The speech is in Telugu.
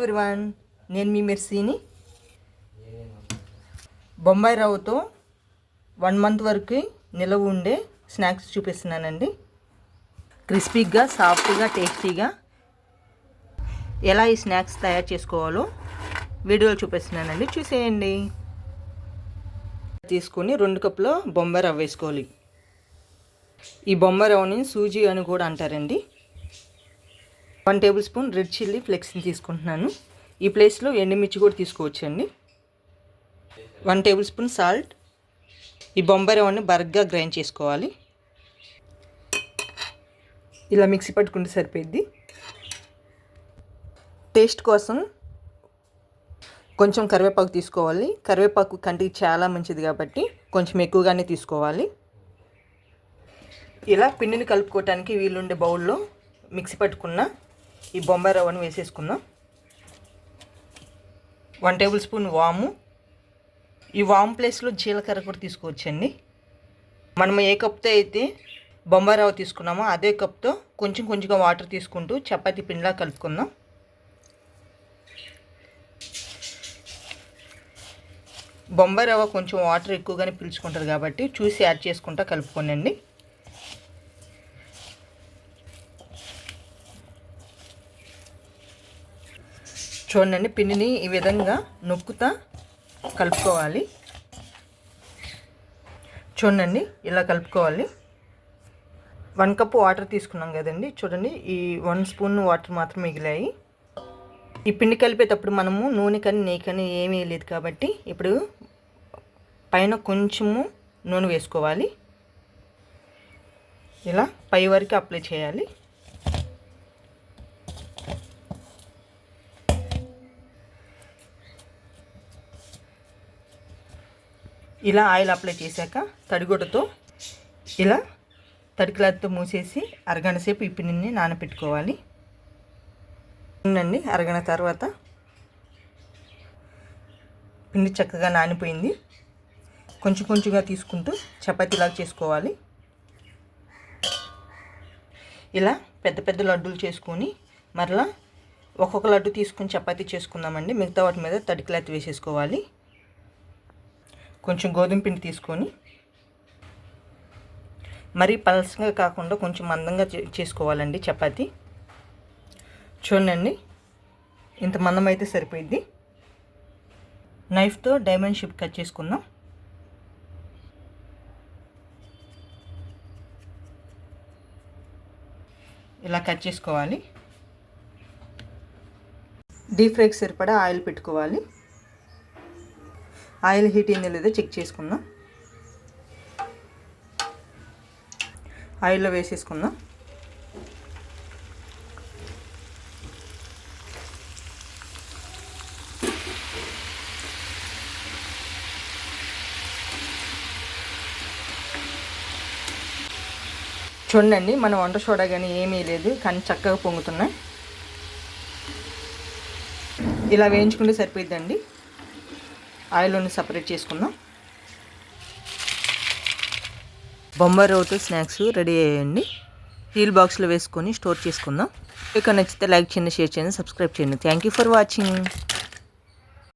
ఎవ్రీవన్ నేను మీ మెర్సీని. బొంబాయి రవ్వతో వన్ మంత్ వరకు నిలవ ఉండే స్నాక్స్ చూపిస్తున్నానండి. క్రిస్పీగా సాఫ్ట్గా టేస్టీగా ఎలా ఈ స్నాక్స్ తయారు చేసుకోవాలో వీడియోలు చూపిస్తున్నానండి. చూసేయండి. తీసుకొని రెండు కప్పుల బొంబాయి రవ్వ వేసుకోవాలి. ఈ బొంబాయి రవ్వని సూజీ అని కూడా అంటారండి. One tablespoon red chilli ఫ్లెక్స్ని తీసుకుంటున్నాను. ఈ ప్లేస్లో ఎండుమిర్చి కూడా తీసుకోవచ్చండి. One tablespoon salt. ఈ బొంబాయి రవ్వని బరగ్గా గ్రైండ్ చేసుకోవాలి. ఇలా మిక్సీ పట్టుకుంటే సరిపోద్ది టేస్ట్ కోసం కొంచెం కరివేపాకు తీసుకోవాలి. కరివేపాకు కంటికి చాలా మంచిది కాబట్టి కొంచెం ఎక్కువగానే తీసుకోవాలి. ఇలా పిండిని కలుపుకోవటానికి వీలుండే బౌల్లో మిక్సీ పట్టుకున్న ఈ బొంబాయి రవ్వను వేసేసుకుందాం. వన్ టేబుల్ స్పూన్ వాము. ఈ వామ్ ప్లేస్లో జీలకర్ర కూడా తీసుకోవచ్చండి. మనం ఏ కప్తో అయితే బొంబాయి రవ్వ తీసుకున్నామో అదే కప్తో కొంచెం కొంచెంగా వాటర్ తీసుకుంటూ చపాతీ పిండిలా కలుపుకుందాం. బొంబాయి రవ్వ కొంచెం వాటర్ ఎక్కువగానే పిలుచుకుంటారు కాబట్టి చూసి యాడ్ చేసుకుంటా కలుపుకోనండి. చూడండి పిండిని ఈ విధంగా నొక్కుతా కలుపుకోవాలి. చూడండి ఇలా కలుపుకోవాలి. వన్ కప్ వాటర్ తీసుకున్నాం కదండి. చూడండి ఈ వన్ స్పూన్ వాటర్ మాత్రం మిగిలాయి. ఈ పిండి కలిపేటప్పుడు మనము నూనె కానీ నెయ్యి కానీ ఏమీ లేదు కాబట్టి ఇప్పుడు పైన కొంచెము నూనె వేసుకోవాలి. ఇలా పై వరకు అప్లై చేయాలి. ఇలా ఆయిల్ అప్లై చేశాక తడిగుడ్డతో ఇలా తడి క్లాత్తో మూసేసి అరగంట సేపు ఈ పిండిని నానపెట్టుకోవాలి. ఉండండి అరగంట తర్వాత పిండి చక్కగా నానిపోయింది. కొంచెం కొంచెంగా తీసుకుంటూ చపాతీలాగా చేసుకోవాలి. ఇలా పెద్ద పెద్ద లడ్డూలు చేసుకొని మరలా ఒక్కొక్క లడ్డు తీసుకొని చపాతీ చేసుకుందామండి. మిగతా వాటి మీద తడి క్లాత్ వేసేసుకోవాలి. కొంచెం గోధుమ పిండి తీసుకొని మరీ పలసంగా కాకుండా కొంచెం మందంగా చేసుకోవాలండి చపాతి. చూడండి ఇంత మందం అయితే సరిపోయిద్ది. నైఫ్తో డైమండ్ షేప్ కట్ చేసుకుందాం. ఇలా కట్ చేసుకోవాలి. డీప్ ఫ్రైకి సరిపడా ఆయిల్ పెట్టుకోవాలి. ఆయిల్ హీట్ అయిందో లేదో చెక్ చేసుకుందాం. ఆయిల్లో వేసేసుకుందాం. చూడండి మన వంట సోడా కానీ ఏమీ లేదు కానీ చక్కగా పొంగుతున్నాయి. ఇలా వేయించుకుంటే సరిపోయిద్దండి. ఆయిల్లోనే సపరేట్ చేసుకుందాం. బొంబాయి రవ్వతో స్నాక్స్ రెడీ అయ్యండి. స్టీల్ బాక్స్లో వేసుకొని స్టోర్ చేసుకుందాం. ఇక నచ్చితే లైక్ చేయండి షేర్ చేయండి సబ్స్క్రైబ్ చేయండి. Thank you for watching